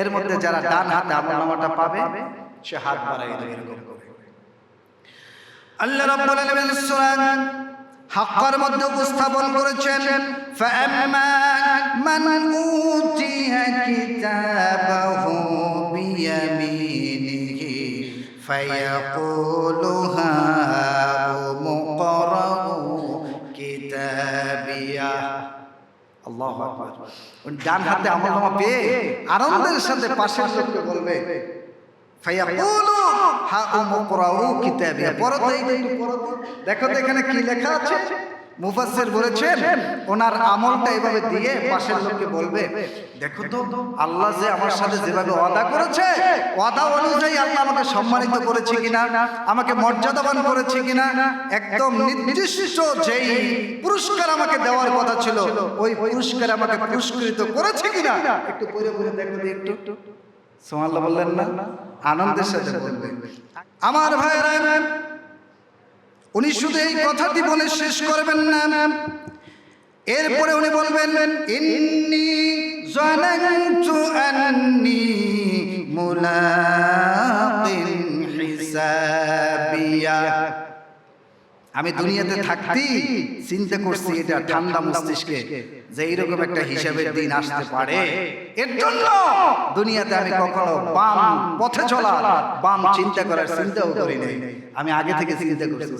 এর মধ্যে যারা ডান হাতে আমল নামাটা পাবে সে হাত বাড়াই দেবে এরকম করে। আল্লাহ রাব্বুল আলামিন সূরা হাক্কার মধ্যে উপস্থাপন করেছেন ফাআম্মা মান উতিয়া কিতাবাহু বিয়ামিনিহি ফায়াকুলু ডান হাতে আমলনামা পেয়ে আনন্দের সাথে পাশের লোককে বলবে। দেখো তো এখানে কি লেখা আছে মুফাসসির বলেছেন, ওনার আমলটা এভাবে দিয়ে পাশের লোককে বলবে, দেখো তো, আল্লাহ যে আমার সাথে যেভাবে ওয়াদা করেছে, ওয়াদা অনুযায়ী আল্লাহ আমাকে সম্মানিত করেছে কিনা, আমাকে মর্যাদাবান করেছে কিনা, একদম নির্দিষ্ট যেই পুরস্কার আমাকে দেওয়ার কথা ছিল, ওই পুরস্কার আমাকে পুরস্কৃত করেছে কিনা? একটু পরে পরে দেখো তো একটু। সোমাল্লাহ বললেন না? আনন্দের সাথে বলবেন আমার ভাইরা উনি শুধু এই কথাটি বলে শেষ করবেন না। এরপরে উনি বলবেন ইন্নি জানান্তু আন্নি মুলাকিন হিসাবিয়া। আমি দুনিয়াতে থাকতেই চিন্তা করছি এটা ঠান্ডা মস্তিষ্কে। যে এইরকম একটা হিসাবের দিন আসতে পারে। এর জন্য দুনিয়াতে আমি কখনো বাম পথে চলা বাম চিন্তা করার চিন্তাও করি নাই। আমি আগে থেকে চিন্তা করছি?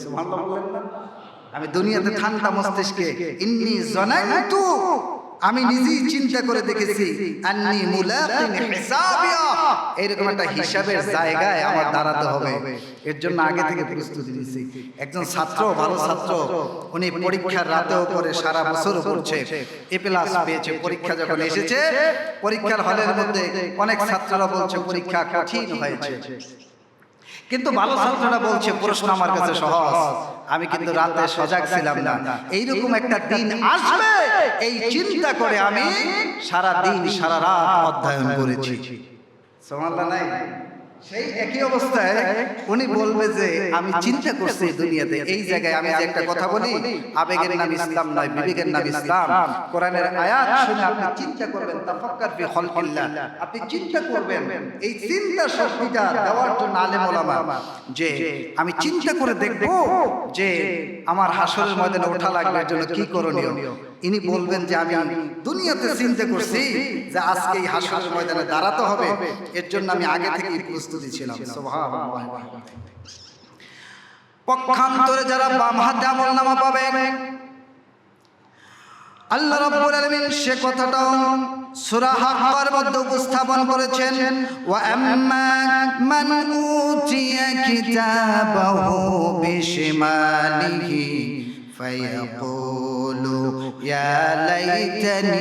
আমি দুনিয়াতে ঠান্ডা মস্তিষ্কে। ইন্নি জানাইতু। আমি নিজেই চিন্তা করে দেখেছি, আন্নি মুলাকিন হিসাবিয়া। এরকম একটা হিসাবের জায়গায় আমার দাঁড়াতে হবে। এর জন্য আগে থেকে প্রস্তুতি নিয়েছি। একজন ছাত্র, ভালো ছাত্র, উনি পরীক্ষার রাতেও করে সারা বছর পড়ছে। এ প্লাস পেয়েছে, পরীক্ষা যখন এসেছে, পরীক্ষার হলের মধ্যে অনেক ছাত্ররা বলছে, পরীক্ষা কঠিন হয়েছে। কিন্তু ভালো ছাত্ররা বলছে প্রশ্ন আমার কাছে সহজ। আমি কিন্তু রাতে সজাগ ছিলাম না। এইরকম একটা দিন আসবে। এই চিন্তা করে আমি সারা দিন সারা রাত অধ্যয়ন করেছি। সোমাল্লা নাই? সেই একই অবস্থায় উনি বলবে যে আমি চিন্তা করছি দুনিয়াতে। এই জায়গায় আমি একটা কথা বলি আবেগের নাম ইসলাম নয় বিবেকের নাম ইসলাম। কোরআনের আয়াত শুনে আপনি চিন্তা করবেন তাফাক্কার ফি খালকিল্লাহ। আপনি চিন্তা করবেন। এই চিন্তা শক্তিটা দেওয়ার জন্য আলেম ওলামা যে আমি চিন্তা করে দেখব যে আমার হাসরের ময়দানে ওঠা লাগবে জন্য কি করণীয়? ইনি বলবেন যে আমি দুনিয়াতে চিন্তা করছি যে আজকে এই হাসরের ময়দানে দাঁড়াতে হবে। এর জন্য আমি আগে থেকেই প্রস্তুতি ছিলাম। পক্ষান্তরে যারা বাম হাতে আমল নামা পাবে, আল্লাহ আলামিন সে কথাটাও সূরা হাক্কার মধ্যে উপস্থাপন করেছেন, ওয়া আম্মা মান উতিয়া কিতাবাহু ফায়াকুলু ইয়া লাইতানি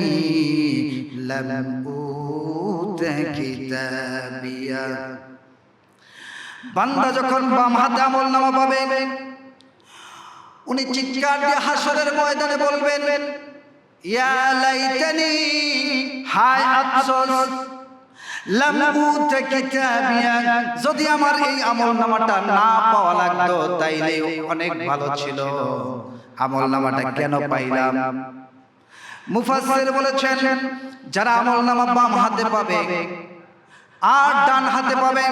লাম উতা কিতাবিয়া। বান্দা যখন বাম হাতে আমল নামা পাবে উনি চিৎকার দিয়ে হাসরের ময়দানে বলবেন ইয়া লাইতানি হায় আফসোস যদি আমার এই আমল নামাটা না পাওয়া লাগতো তাইলে অনেক ভালো ছিল। আমল নামাটা কেন পাইলাম? মুফাসসির বলেছেন যারা আমল নামা বাম হাতে পাবে আর ডান হাতে পাবে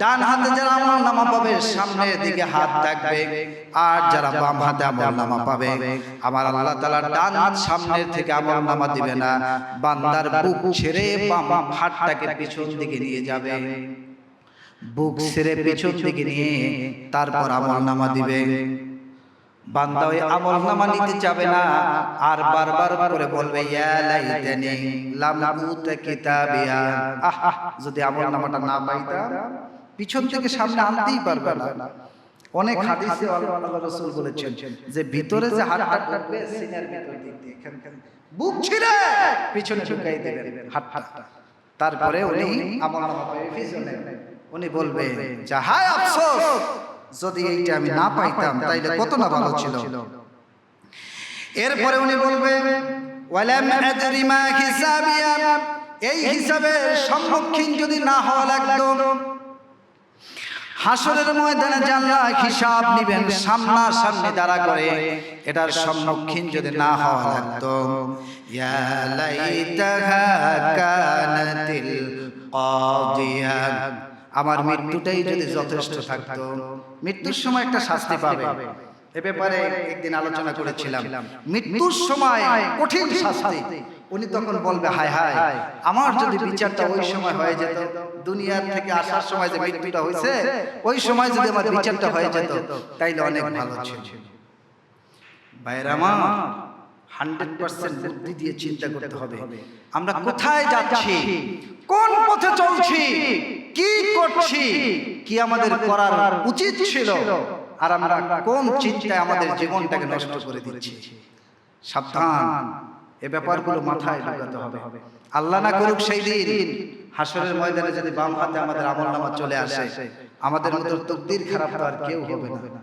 ডান হাতে যারা আমল নামা পাবে সামনের দিকে হাত থাকবে। আর যারা বাম হাতে আমল নামা পাবে আমার আল্লাহ তাআলা ডান হাত সামনের থেকে আমল নামা দিবে না বান্দার বুক ছেড়ে বাম হাতটাকে পিছন দিকে নিয়ে যাবে। বুক ছেড়ে পিছন দিকে নিয়ে তারপর আমল নামা দিবে। বান্দা ওই আমল নামা নিতে যাবে না। আর বারবার করে বলবে যদি আমল নামাটা না পাইতাম পিছন থেকে সামনে আনতেই পারবে না। অনেক হাদিসে আল্লাহ রাসূল বলেছেন যে ভিতরে যে হাতটা ঢুকবে সিনার ভিতর দিক দিয়ে বুক ছিঁড়ে পিছনে ঢুকাই দেবেন হাতটা। তারপরে উনি আমল নামা পাবে পিছনে। উনি বলবে যাহাই আফসোস যদি এইটা আমি না পাইতাম তাইলে কত না ভালো ছিল? এরপরে উনি বলবে এই হিসাবে সম্মুখীন যদি না হওয়া লাগতো হাসরের ময়দানে জানলা হিসাব নিবেন সামনা সামনে দাঁড়া করে এটার সম্মুখীন যদি না হওয়া লাগতো ইয়া লাইতাহা কানাতিল কাদিয়া আমার মৃত্যুটাই যদি যথেষ্ট থাকতো মৃত্যুর সময় একটা শাস্তি পাবে। এ ব্যাপারে একদিন আলোচনা করেছিলাম। মৃত্যুর সময় কঠিন শাস্তি। উনি তখন বলবে হায় হায় আমার যদি বিচারটা ওই সময় হয়ে যেত দুনিয়ার থেকে আসার সময় যে মৃত্যুটা হয়েছে ওই সময় যদি আমার বিচারটা হয়ে যেত তাইলে অনেক ভালো ছিল। ভাইয়ের আমার হান্ড্রেড পার্সেন্ট বুদ্ধি দিয়ে চিন্তা করতে হবে। আমরা কোথায় যাচ্ছি? কোন পথে চলছি? কি করছি? কি আমাদের করার উচিত ছিল? আর আমরা কোন চিন্তায় আমাদের জীবনটাকে নষ্ট করে দিচ্ছি? সাবধান। এ ব্যাপারগুলো মাথায় লাগাতে হবে। আল্লাহ না করুক সেই দিন হাসরের ময়দানে যদি বাম হাতে আমাদের আমল নামা চলে আসে আমাদের মতো তকদির খারাপ তো আর কেউ হবে না।